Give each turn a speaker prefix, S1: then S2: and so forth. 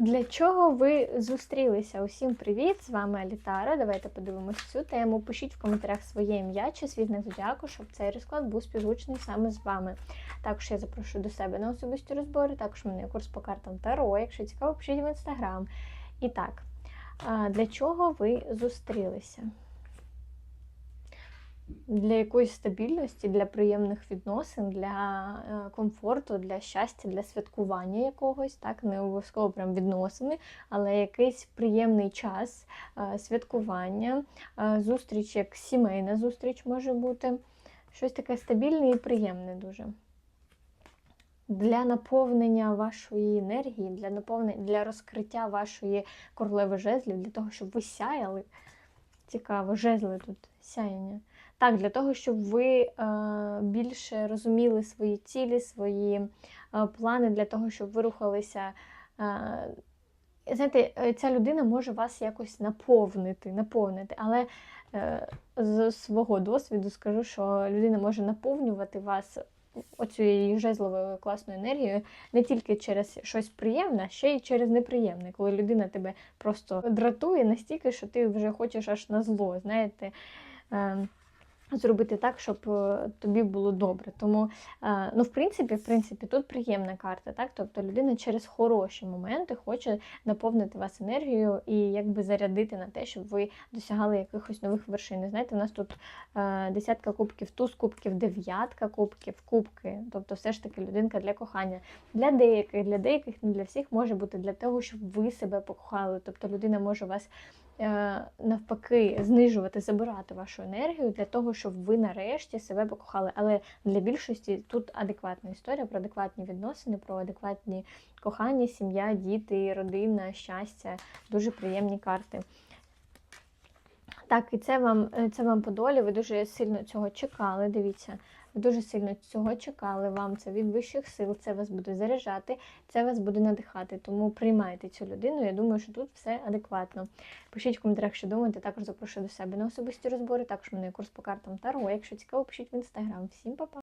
S1: Для чого ви зустрілися? Усім привіт! З вами Алітара. Давайте подивимось цю тему. Пишіть в коментарях своє ім'я чи світ на зодіаку, щоб цей розклад був співзвучний саме з вами. Також я запрошую до себе на особисті розбори. Також у мене курс по картам Таро. Якщо цікаво, пишіть в інстаграм. І так, для чого ви зустрілися? Для якоїсь стабільності, для приємних відносин, для е, комфорту, для щастя, для святкування якогось, так, не обов'язково прям відносини, але якийсь приємний час е, святкування, е, зустріч, як сімейна зустріч може бути. Щось таке стабільне і приємне дуже. Для наповнення вашої енергії, для наповнення, для розкриття вашої королеви жезлів, для того, щоб ви сяяли. Цікаво, жезли тут сяяння. Так, для того, щоб ви е, більше розуміли свої цілі, свої е, плани, для того, щоб ви рухалися. Е, знаєте, ця людина може вас якось наповнити, наповнити. Але з свого досвіду скажу, що людина може наповнювати вас оцією жезловою класною енергією не тільки через щось приємне, а ще й через неприємне, коли людина тебе просто дратує настільки, що ти вже хочеш аж на зло, знаєте. Е, Зробити так, щоб е, тобі було добре. Тому, е, ну, в принципі, в принципі, тут приємна карта, так? Тобто людина через хороші моменти хоче наповнити вас енергією і якби зарядити на те, щоб ви досягали якихось нових вершин. Знаєте, у нас тут е, десятка кубків, туз кубків, дев'ятка кубків, кубки. Тобто, все ж таки людинка для кохання. Для деяких, для деяких, не для всіх може бути для того, щоб ви себе покохали. Тобто людина може вас. Е, навпаки знижувати, забирати вашу енергію для того, щоб ви нарешті себе покохали. Але для більшості тут адекватна історія про адекватні відносини, про адекватні кохання, сім'я, діти, родина, щастя, дуже приємні карти. Так, і це вам це вам по долі. Ви дуже сильно цього чекали. Дивіться, ви дуже сильно цього чекали. Вам це від вищих сил, це вас буде заряджати, це вас буде надихати. Тому приймайте цю людину. Я думаю, що тут все адекватно. Пишіть в коментарях, що думаєте. Також запрошую до себе на особисті розбори. Також мене курс по картам Таро. Якщо цікаво, пишіть в інстаграм. Всім па-па!